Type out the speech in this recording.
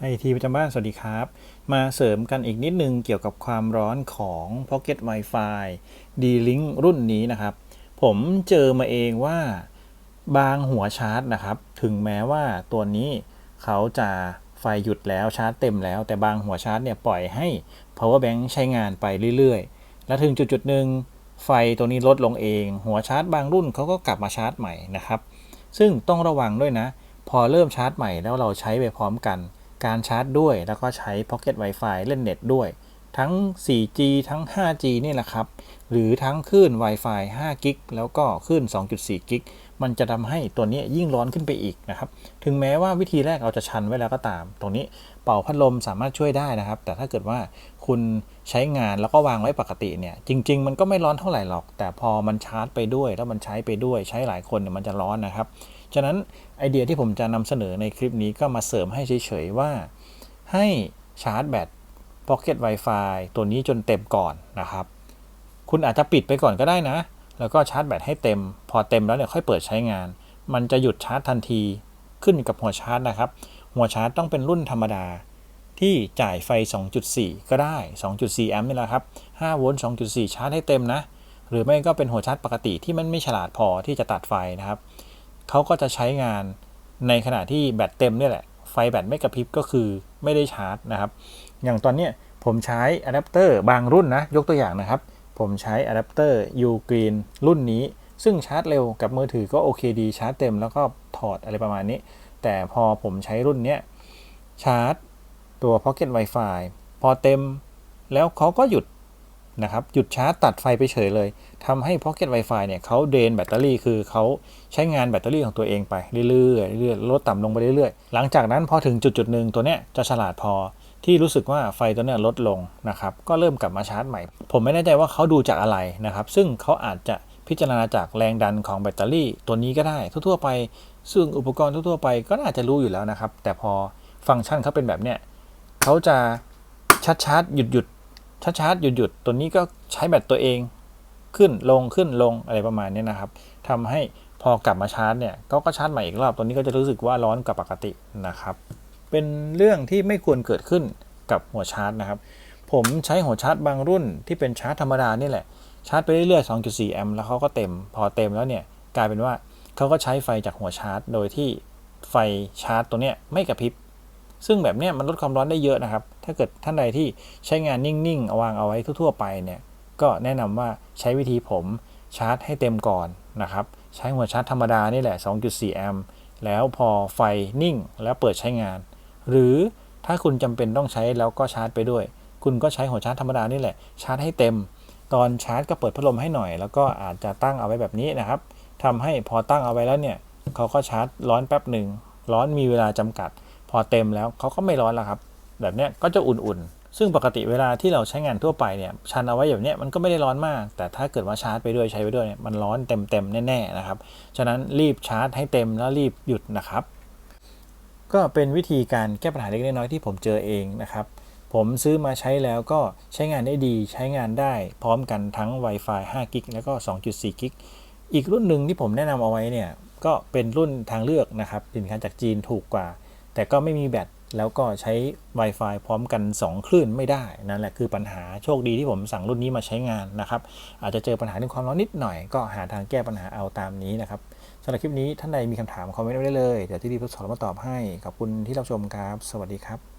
ไอทีประจำบ้านสวัสดีครับ มาเสริมกันอีกนิดนึงเกี่ยวกับความร้อนของ Pocket Wi-Fi D-Link รุ่นนี้นะครับ ผมเจอมาเองว่าบางหัวชาร์จนะครับ ถึงแม้ว่าตัวนี้เขาจะไฟหยุดแล้วชาร์จเต็มแล้ว แต่บางหัวชาร์จเนี่ยปล่อยให้ power bank ใช้งานไปเรื่อยๆ แล้วถึงจุดๆหนึ่งไฟตัวนี้ลดลงเอง หัวชาร์จบางรุ่นเขาก็กลับมาชาร์จใหม่นะครับ ซึ่งต้องระวังด้วยนะ พอเริ่มชาร์จใหม่แล้วเราใช้ไปพร้อมกัน การชาร์จด้วย แล้วก็ใช้ Pocket Wi-Fi เล่นเน็ตด้วย ทั้ง 4G ทั้ง 5G นี่แหละครับ หรือทั้งคลื่น Wi-Fi 5 g ิกแล้วก็คลื่น 2.4 g ิก มันจะทำให้ตัวนี้ยิ่งร้อนขึ้นไปอีกนะครับ ถึงแม้ว่าวิธีแรกเราจะชันไว้แล้วก็ตาม ตรงนี้เป่าพัดลมสามารถช่วยได้นะครับ แต่ถ้าเกิดว่าคุณใช้งานแล้วก็วางไว้ปกติเนี่ย จริง ๆ มันก็ไม่ร้อนเท่าไหร่หรอก แต่พอมันชาร์จไปด้วย แล้วมันใช้ไปด้วย ใช้หลายคนเนี่ยมันจะร้อนนะครับ ฉะนั้นไอเดียที่ผมจะนำเสนอในคลิปนี้ก็มาเสริมให้เฉยๆว่า ให้ชาร์จแบต Pocket Wi-Fi ตัวนี้จนเต็มก่อนนะครับ คุณอาจจะปิดไปก่อนก็ได้นะ แล้วก็ชาร์จแบตให้เต็ม พอเต็มแล้วเนี่ยค่อยเปิดใช้งาน มันจะหยุดชาร์จทันทีขึ้นกับหัวชาร์จนะครับ หัวชาร์จต้องเป็นรุ่นธรรมดา ที่จ่ายไฟ 2.4 ก็ได้ 2.4 แอมป์นี่แหละครับ 5 โวลต์ 2.4 ชาร์จให้เต็มนะ หรือไม่ก็เป็นหัวชาร์จปกติที่มันไม่ฉลาดพอที่จะตัดไฟนะครับ เขาก็จะใช้งานในขณะที่แบตเต็มนี่แหละ ไฟแบตไม่กระพริบก็คือไม่ได้ชาร์จนะครับ อย่างตอนนี้ผมใช้อะแดปเตอร์บางรุ่นนะ ยกตัวอย่างนะครับ ผมใช้อะแดปเตอร์ U Green รุ่นนี้ ซึ่งชาร์จเร็วกับมือถือก็โอเคดีชาร์จเต็มแล้วก็ถอดอะไรประมาณนี้ แต่พอผมใช้รุ่นเนี้ยชาร์จตัว Pocket Wi-Fi พอเต็มแล้วเขาก็หยุดนะครับหยุดชาร์จตัดไฟไปเฉยเลยทำให้ Pocket Wi-Fi เนี่ยเขาเดนแบตเตอรี่คือเขาใช้งานแบตเตอรี่ของตัวเองไปเรื่อยๆเรื่อยๆลดต่ำลงไปเรื่อยๆ หลังจากนั้นพอถึงจุดจุดๆหนึ่งตัวเนี้ยจะฉลาดพอ ที่รู้สึกว่าไฟตัวนี้ลดลงนะครับก็เริ่มกลับมาชาร์จใหม่ ผมไม่แน่ใจว่าเขาดูจากอะไรนะครับซึ่งเขาอาจจะพิจารณาจากแรงดันของแบตเตอรี่ตัวนี้ก็ได้ ทั่วๆไป ซึ่งอุปกรณ์ทั่วๆไปก็น่าจะรู้อยู่แล้วนะครับ แต่พอฟังก์ชันเขาเป็นแบบเนี้ยเขาจะชาร์จชาร์จหยุดหยุดชาร์จชาร์จหยุดหยุดตัวนี้ก็ใช้แบตตัวเองขึ้นลงขึ้นลงอะไรประมาณนี้นะครับทำให้พอกลับมาชาร์จเนี่ยก็ก็ชาร์จใหม่อีกรอบตัวนี้ก็จะรู้สึกว่าร้อนกว่าปกตินะครับ เป็นเรื่องที่ไม่ควรเกิดขึ้นกับหัวชาร์จนะครับ ผมใช้หัวชาร์จบางรุ่นที่เป็นชาร์จธรรมดานี่แหละ ชาร์จไปเรื่อยๆ 2.4 แอมป์แล้วเขาก็เต็ม พอเต็มแล้วเนี่ยกลายเป็นว่าเขาก็ใช้ไฟจากหัวชาร์จ โดยที่ไฟชาร์จตัวเนี้ยไม่กระพริบ ซึ่งแบบเนี้ยมันลดความร้อนได้เยอะนะครับ ถ้าเกิดท่านใดที่ใช้งานนิ่งๆเอาวางเอาไว้ทั่วๆ ไปเนี่ย ก็แนะนำว่าใช้วิธีผมชาร์จให้เต็มก่อนนะครับ ใช้หัวชาร์จธรรมดานี่แหละ 2.4 แอมป์ แล้วพอไฟนิ่งแล้วเปิดใช้งาน หรือถ้าคุณจำเป็นต้องใช้แล้วก็ชาร์จไปด้วย คุณก็ใช้หัวชาร์จธรรมดานี่แหละชาร์จให้เต็ม ตอนชาร์จก็เปิดพัดลมให้หน่อย แล้วก็อาจจะตั้งเอาไว้แบบนี้นะครับทำให้พอตั้งเอาไว้แล้วเนี่ยเขาก็ชาร์จร้อนแป๊บหนึ่งร้อนมีเวลาจำกัด พอเต็มแล้วเขาก็ไม่ร้อนแล้วครับ แบบเนี้ยก็จะอุ่นๆ ซึ่งปกติเวลาที่เราใช้งานทั่วไปเนี่ยชันเอาไว้อย่างเนี้ยมันก็ไม่ได้ร้อนมาก แต่ถ้าเกิดว่าชาร์จไปด้วยใช้ไปด้วยเนี่ยมันร้อนเต็มๆแน่ๆนะครับฉะนั้นรีบชาร์จให้เต็มแล้วรีบหยุดนะครับ ก็เป็นวิธีการแก้ปัญหาเล็กน้อยที่ผมเจอเองนะครับ ผมซื้อมาใช้แล้วก็ใช้งานได้ดีใช้งานได้พร้อมกันทั้ง Wi-Fi 5 กิกแล้วก็ 2.4 กิกอีกรุ่นหนึ่งที่ผมแนะนำเอาไว้เนี่ย ก็เป็นรุ่นทางเลือกนะครับสินค้าจากจีนถูกกว่า แต่ก็ไม่มีแบต แล้วก็ใช้ Wi-Fi พร้อมกัน 2 คลื่นไม่ได้ นั่นแหละคือปัญหาโชคดีที่ผมสั่งรุ่นนี้มาใช้งานนะครับ อาจจะเจอปัญหาเรื่องความร้อนนิดหน่อย ก็หาทางแก้ปัญหาเอาตามนี้นะครับสำหรับคลิปนี้ท่านใดมีคำถามคอมเมนต์ไว้ได้เลย เดี๋ยวที่ดีทดสอบมาตอบให้ขอบคุณที่รับชมครับ สวัสดีครับ